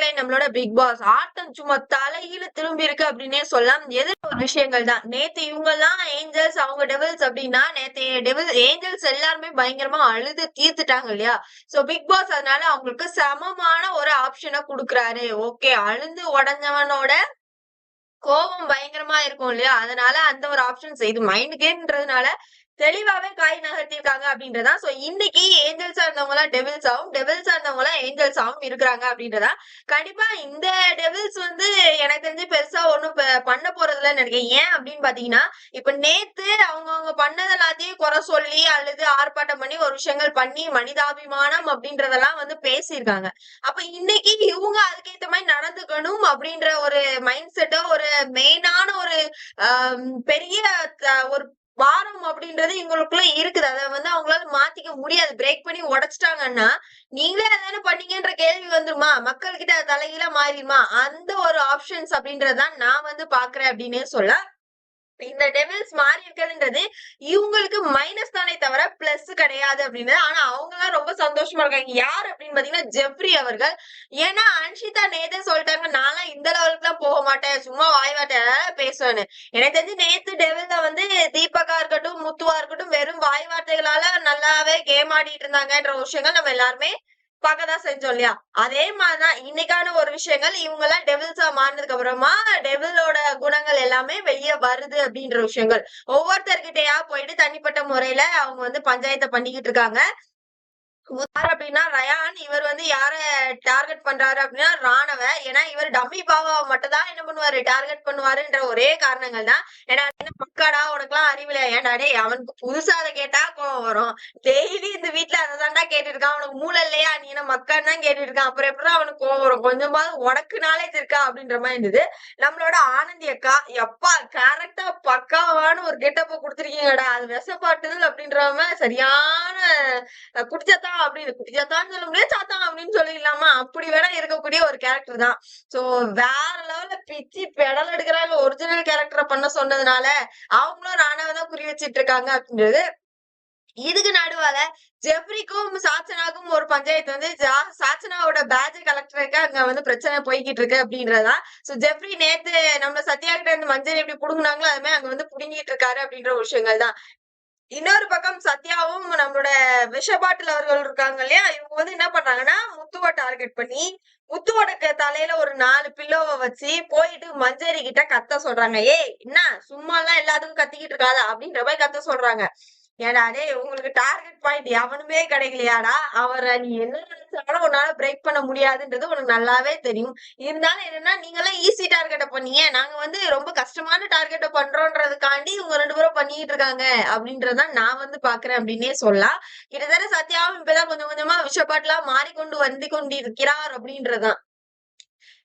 மக்களே நம்மளோட big pass. ஆட்டம் சும்மா தலையில திரும்பி இருக்கு அப்படின்னே சொல்லலாம். எது ஒரு விஷயங்கள் தான் நேத்து இவங்க எல்லாம் ஏஞ்சல்ஸ் அவங்க டெவில்ஸ் அப்படின்னா நேத்து டெவில் ஏஞ்சல்ஸ் எல்லாருமே பயங்கரமா அழுது தீர்த்துட்டாங்க இல்லையா? சோ பிக் பாஸ் அதனால அவங்களுக்கு சமமான ஒரு ஆப்ஷனை கொடுக்குறாரு. ஓகே அழுந்து உடஞ்சவனோட கோபம் பயங்கரமா இருக்கும் இல்லையா? அதனால அந்த ஒரு ஆப்ஷன்ஸ் இது மைண்ட் கேம்ன்றதுனால தெளிவாவே காய் நகர்த்திருக்காங்க அப்படின்றதா. சோ இன்னைக்கு ஏஞ்சல்ஸா இருந்தவங்க எல்லாம் டெவில்ஸ் ஆகும் டெவில்ஸா இருந்தவங்க எல்லாம் ஏஞ்சல்ஸ் ஆகும் இருக்கிறாங்க அப்படின்றதா. கண்டிப்பா இந்த டெபிள்ஸ் வந்து எனக்கு தெரிஞ்சு பெருசா ஒண்ணும் பண்ண போறதுல நினைக்கிறேன். ஏன் அப்படின்னு பாத்தீங்கன்னா இப்ப நேத்து அவங்கவுங்க பண்ணது எல்லாத்தையும் குறை சொல்லி அல்லது ஆர்ப்பாட்டம் பண்ணி ஒரு விஷயங்கள் பண்ணி மனிதாபிமானம் அப்படின்றதெல்லாம் வந்து பேசியிருக்காங்க. அப்ப இன்னைக்கு இவங்க அதுக்கேத்த மாதிரி நடந்துக்கணும் அப்படின்ற ஒரு மைண்ட் செட்டோ ஒரு மெயினான ஒரு பெரிய ஒரு பாரம் அப்படின்றது இவங்களுக்குள்ள இருக்குது. அதை வந்து அவங்களால மாத்திக்க முடியாது. பிரேக் பண்ணி உடைச்சிட்டாங்கன்னா நீங்களே அதானே பண்ணீங்கன்ற கேள்வி வந்துருமா? மக்கள் கிட்ட தலைகீழா மாறிடுமா? அந்த ஒரு ஆப்ஷன்ஸ் அப்படின்றதுதான் நான் வந்து பாக்குறேன் அப்படின்னே சொல்ல. இந்த டெவில்ஸ் மாறி இருக்கிறதுன்றது இவங்களுக்கு மைனஸ் தானே தவிர பிளஸ் கிடையாது அப்படின்னு. ஆனா அவங்க எல்லாம் ரொம்ப சந்தோஷமா இருக்காங்க. யார் அப்படின்னு பாத்தீங்கன்னா ஜெப்ரி அவர்கள். ஏன்னா அன்ஷிதா நேதே சொல்லிட்டாங்க நான்லாம் இந்த லெவலுக்கு எல்லாம் போக மாட்டேன். சும்மா வாய் வாட்டை பேசுவேன்னு. எனக்கு தெரிஞ்சு நேத்து டெவில்ல வந்து தீபா முத்துவா இருக்கட்டும் வெறும் வாய் வார்த்தைகளால நல்லாவே கேம் ஆடிட்டு இருந்தாங்கன்ற விஷயங்கள் நம்ம எல்லாருமே பார்க்கதான் செஞ்சோம் இல்லையா? அதே மாதிரிதான் இன்னைக்கான ஒரு விஷயங்கள் இவங்க எல்லாம் டெவில்ஸா மாறினதுக்கு அப்புறமா டெவிலோட குணங்கள் எல்லாமே வெளியே வருது அப்படின்ற விஷயங்கள். ஒவ்வொருத்தர்கிட்டயா போயிட்டு தனிப்பட்ட முறையில அவங்க வந்து பஞ்சாயத்தை பண்ணிக்கிட்டு இருக்காங்க. உதார் அப்படின்னா ரயான். இவர் வந்து யார டார்கெட் பண்றாரு அப்படின்னா ராணவ. ஏன்னா இவர் டம்மி பாவா மட்டும் தான் என்ன பண்ணுவாரு? டார்கெட் பண்ணுவாருன்ற ஒரே காரணங்கள் தான். ஏன்னா மக்காடா உனக்குலாம் அறிவில ஏன்டா டேய் அவனுக்கு புதுசா அதை கேட்டா கோவம் வரும். டெய்லி இந்த வீட்டுல அதை தாண்டா கேட்டு இருக்கான் அவனுக்கு மூளை இல்லையா? நீ என்ன மக்கான்னு தான் கேட்டு இருக்கான் அப்புறம் எப்படி அவனுக்கு கோவம் வரும்? கொஞ்சமாவது உனக்கு நாலேஜ் இருக்கா? அப்படின்ற மாதிரி இருந்தது. நம்மளோட ஆனந்தி அக்கா எப்பா கரெக்டா பக்காவான ஒரு கெட்டப்ப கொடுத்துருக்கீங்கடா. அது விஷப்பாட்டுதல் அப்படின்றவங்க சரியான குடிச்சதான் அப்படின்னு குடிச்சாத்தான்னு சொல்ல முடியாது சாத்தான் அப்படின்னு சொல்லிடலாமா? அப்படி வேணா இருக்கக்கூடிய ஒரு கேரக்டர் தான். சோ வேற லெவல்ல பிச்சு பெடல் எடுக்கிறாங்க ஒரிஜினல் கேரக்டரை பண்ண சொன்னதுனால அவங்களும் ராணாவை தான் குறி வச்சிட்டு இருக்காங்க அப்படின்றது. இதுக்கு நடுவால ஜெப்ரிக்கும் சாச்சனாக்கும் ஒரு பஞ்சாயத்து வந்து சாச்சனாவோட பேஜ் கலெக்டருக்கு அங்க வந்து பிரச்சனை போய்கிட்டு இருக்கு அப்படின்றதுதான் சோ ஜெப்ரி நேத்து நம்ம சத்யா கிட்ட இருந்து மஞ்சள் எப்படி புடுங்குனாங்களோ அதுமே அங்க வந்து புடுங்கிட்டு இருக்காரு அப்படின்ற ஒரு விஷயங்கள் தான். இன்னொரு பக்கம் சத்யாவும் நம்மளோட விஷபாட்டில் அவர்கள் இருக்காங்க இல்லையா? இவங்க வந்து என்ன பண்றாங்கன்னா முத்துவை டார்கெட் பண்ணி முத்துவோட தலையில ஒரு நாலு பில்லோவை வச்சு போயிட்டு மஞ்சரி கிட்ட கத்த சொல்றாங்க. ஏய் என்ன? சும்மா எல்லாம் எல்லாத்துக்கும் கத்திக்கிட்டு இருக்காதா அப்படின்ற மாதிரி கத்த சொல்றாங்க. ஏடா டே உங்களுக்கு டார்கெட் பாயிண்ட் எவனுமே கிடைக்கலையாடா? அவரை நீ என்ன நினைச்சாலும் உன்னால பிரேக் பண்ண முடியாதுன்றது உனக்கு நல்லாவே தெரியும். இருந்தாலும் என்னன்னா நீங்களாம் ஈஸி டார்கெட்டை பண்ணீங்க. நாங்க வந்து ரொம்ப கஷ்டமான டார்கெட்டை பண்றோன்றதுக்காண்டி இவங்க ரெண்டு பேரும் பண்ணிட்டு இருக்காங்க. அப்படின்றதான் நான் வந்து பாக்குறேன் அப்படின்னே சொல்லலாம். கிட்டத்தட்ட சத்யாவும் இப்பதான் கொஞ்சம் கொஞ்சமா விஷப்பாட்டுலாம் மாறிக்கொண்டு வந்து கொண்டிருக்கிறார் அப்படின்றதான்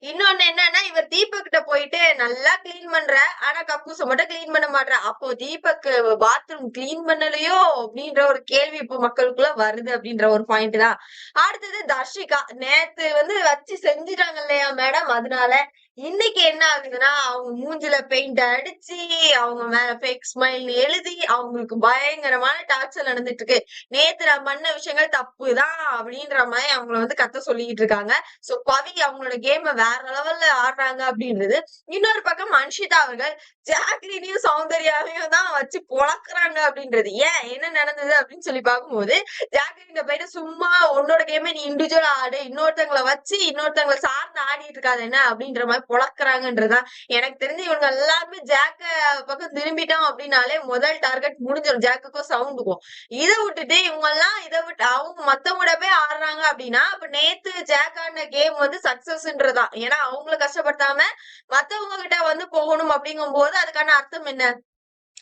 இன்னொன்னு என்னன்னா இவர் தீபக் கிட்ட போயிட்டு நல்லா கிளீன் பண்ற ஆனா கக்கூச மட்டும் கிளீன் பண்ண மாட்ற. அப்போ தீபக் பாத்ரூம் கிளீன் பண்ணலையோ அப்படின்ற ஒரு கேள்வி இப்போ மக்களுக்குள்ள வருது அப்படின்ற ஒரு பாயிண்ட் தான். அடுத்தது தர்ஷிகா. நேத்து வந்து வச்சு செஞ்சுட்டாங்க இல்லையா மேடம் அதனால இன்னைக்கு என்ன ஆகுதுன்னா அவங்க மூஞ்சில பெயிண்ட் அடிச்சு அவங்க மேல ஃபேக் ஸ்மைல் எழுதி அவங்களுக்கு பயங்கரமான டார்ச்சர் நடந்துட்டு இருக்கு நேத்து நான் பண்ண விஷயங்கள் தப்பு தான் அப்படின்ற மாதிரி அவங்கள வந்து கத்த சொல்லிக்கிட்டு இருக்காங்க. சோ பவி அவங்களோட கேம வேற லெவல்ல ஆடுறாங்க அப்படின்றது. இன்னொரு பக்கம் அன்ஷிதா அவர்கள் ஜாக்லினையும் சௌந்தர்யாவையும் தான் வச்சு பொழக்குறாங்க அப்படின்றது. ஏன்? என்ன நடந்தது அப்படின்னு சொல்லி பார்க்கும்போது ஜாக்லின் போயிட்டு சும்மா உன்னோட கேமை நீ இண்டிவிஜுவலா ஆடு. இன்னொருத்தவங்கள வச்சு இன்னொருத்தவங்கள சார்ந்து ஆடிட்டு இருக்காது என்ன? அப்படின்ற மாதிரி பொழக்குறாங்கன்றதுதான் எனக்கு தெரிஞ்சு இவங்க எல்லாருமே ஜாக்க பக்கம் திரும்பிட்டோம் அப்படின்னாலே முதல் டார்கெட் முடிஞ்சிடும் ஜாக்குக்கும் சவுண்டுக்கும் இதை விட்டுட்டு இவங்க எல்லாம் இதை விட்டு அவங்க மத்தவங்க போய் ஆடுறாங்க அப்படின்னா அப்ப நேத்து ஜாக் ஆடின கேம் வந்து சக்சஸ்ன்றதா ஏன்னா அவங்கள கஷ்டப்படுத்தாம மத்தவங்க கிட்ட வந்து போகணும் அப்படிங்கும் போது அதுக்கான அர்த்தம் என்ன?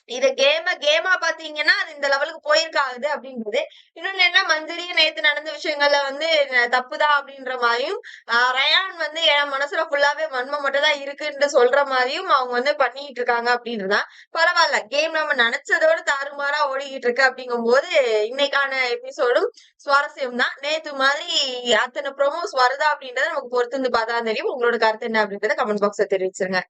இத கேம கேமா பாத்தீங்கன்னா அது இந்த லெவலுக்கு போயிருக்காது அப்படின்றது. இன்னொன்னு என்ன மஞ்சரியும் நேத்து நடந்த விஷயங்கள்ல வந்து தப்புதா தப்புதான் அப்படின்ற மாதிரியும் ஆஹ் ரயான் வந்து என் மனசுல ஃபுல்லாவே வன்மம் மட்டும் தான் இருக்குன்னு சொல்ற மாதிரியும் அவங்க வந்து பண்ணிட்டு இருக்காங்க அப்படின்றதான் பரவாயில்ல கேம் நம்ம நினைச்சதோட தாறுமாறா ஓடிக்கிட்டு இருக்கு அப்படிங்கும் போது இன்னைக்கான எபிசோடும் சுவாரஸ்யம் தான் நேத்து மாதிரி அத்தனை ப்ரோமோஸ் வருதா அப்படின்றத நமக்கு பொறுத்து வந்து பார்த்தா தெரியும். உங்களோட கருத்து என்ன அப்படின்றத கமெண்ட் பாக்ஸ்ல தெரிவிச்சிருங்க.